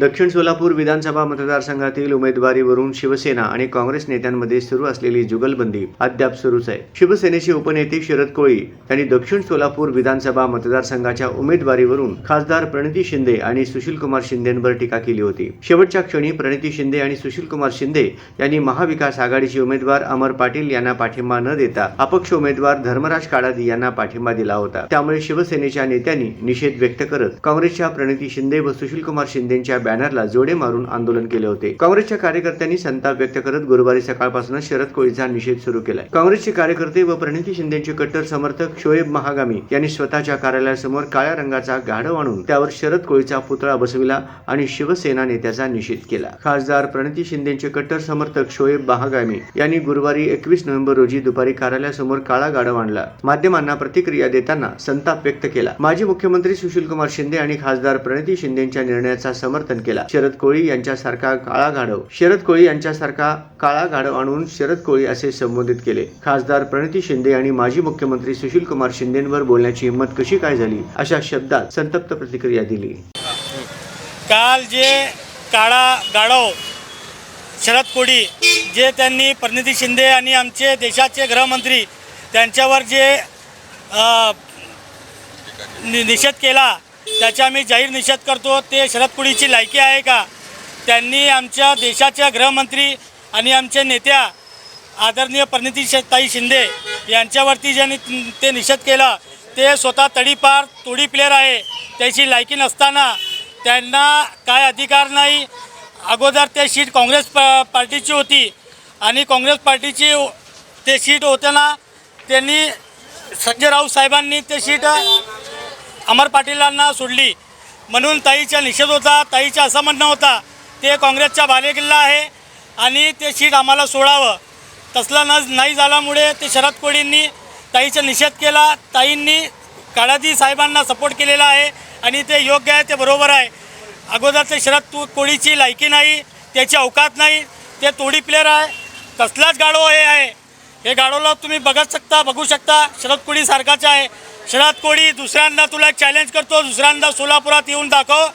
दक्षिण सोलापूर विधानसभा मतदारसंघातील उमेदवारीवरून शिवसेना आणि काँग्रेस नेत्यांमध्ये सुरू असलेली जुगलबंदी अद्याप सुरूच आहे. शिवसेनेचे उपनेते शरद कोळी यांनी दक्षिण सोलापूर विधानसभा मतदारसंघाच्या उमेदवारीवरून खासदार प्रणिती शिंदे आणि सुशीलकुमार शिंदेंवर टीका केली होती. शेवटच्या क्षणी प्रणिती शिंदे आणि सुशीलकुमार शिंदे यांनी महाविकास आघाडीचे उमेदवार अमर पाटील यांना पाठिंबा न देता अपक्ष उमेदवार धर्मराज काडादी यांना पाठिंबा दिला होता. त्यामुळे शिवसेनेच्या नेत्यांनी निषेध व्यक्त करत काँग्रेसच्या प्रणिती शिंदे व सुशीलकुमार शिंदेच्या बॅनरला जोडे मारून आंदोलन केले होते. काँग्रेसच्या कार्यकर्त्यांनी संताप व्यक्त करत गुरुवारी सकाळपासून शरद कोळीचा निषेध सुरू केलाय. काँग्रेसचे कार्यकर्ते व प्रणिती शिंदेचे कट्टर समर्थक शोएब महागामी यांनी स्वतःच्या कार्यालयासमोर काळ्या रंगाचा गाढव आणून त्यावर शरद कोळीचा पुतळा बसविला आणि शिवसेना नेत्याचा निषेध केला. खासदार प्रणिती शिंदेचे कट्टर समर्थक शोएब महागामी यांनी गुरुवारी एकवीस नोव्हेंबर रोजी दुपारी कार्यालयासमोर काळा गाढव आणला. माध्यमांना प्रतिक्रिया देताना संताप व्यक्त केला. माजी मुख्यमंत्री सुशीलकुमार शिंदे आणि खासदार प्रणिती शिंदेच्या निर्णयाचा समर्थन केला. शरद कोळी यांच्यासारखा काळा गाढव. शरद कोळी यांच्यासारखा काळा गाढव आणून शरद कोळी असे संबोधित केले. खासदार प्रणिती शिंदे आणि माजी मुख्यमंत्री सुशीलकुमार शिंदेंवर बोलण्याची हिंमत कशी काय झाली? अशा शब्दात संतप्त प्रतिक्रिया दिली. काल जे काळा गाढव शरद कोळी जे त्यांनी प्रणिती शिंदे आणि आमचे देशाचे गृहमंत्री त्यांच्यावर जे निषेध केला त्याचा आम्ही जाहीर निषेध करतो. ते शरद कोडीची लायकी आहे का? त्यांनी आमच्या देशाच्या गृहमंत्री आणि आमच्या नेत्या आदरणीय परिणिती ताई शिंदे यांच्यावरती ज्यांनी ते निषेध केला ते स्वतः तडीपार तोडी प्लेअर आहे. त्याची लायकी नसताना त्यांना काय अधिकार नाही. अगोदर ते सीट काँग्रेस प पार्टीची होती आणि काँग्रेस पार्टीची ते सीट होताना त्यांनी संजय राऊत साहेबांनी ते सीट अमर पाटीलांना सोडली. म्हणून ताईचा निषेध होता ताईचा असं म्हणणं होता ते काँग्रेसचा बालेकिल्ला आहे आणि ते सीट आम्हाला सोडावं. तसलं न नाही झाल्यामुळे ते शरद कोळींनी ताईचा निषेध केला. ताईंनी काळादी साहेबांना सपोर्ट केलेला आहे आणि ते योग्य आहे ते बरोबर आहे. अगोदर ते शरद तू कोळीची लायकी नाही त्याची अवकात नाही ते तोडी प्लेअर आहे. कसलाच गाडो हे आहे. हे गाडोला तुम्ही बघत शकता बघू शकता. शरद कोळी सारखाच आहे. शरद कोळी दुसऱ्यांदा तुला चॅलेंज करतो. दुसऱ्यांदा सोलापुरात येऊन दाखव.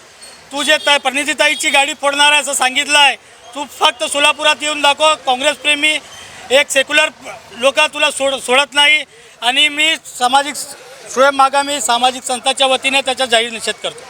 तू जे ताई परिणितीताईची गाडी फोडणार आहे असं सांगितलं आहे तू फक्त सोलापुरात येऊन दाखव. काँग्रेसप्रेमी एक सेक्युलर लोक तुला सोड सोडत नाही. आणि मी सामाजिक स्वयं मागामी सामाजिक संस्थाच्या वतीने त्याचा जाहीर निषेध करतो.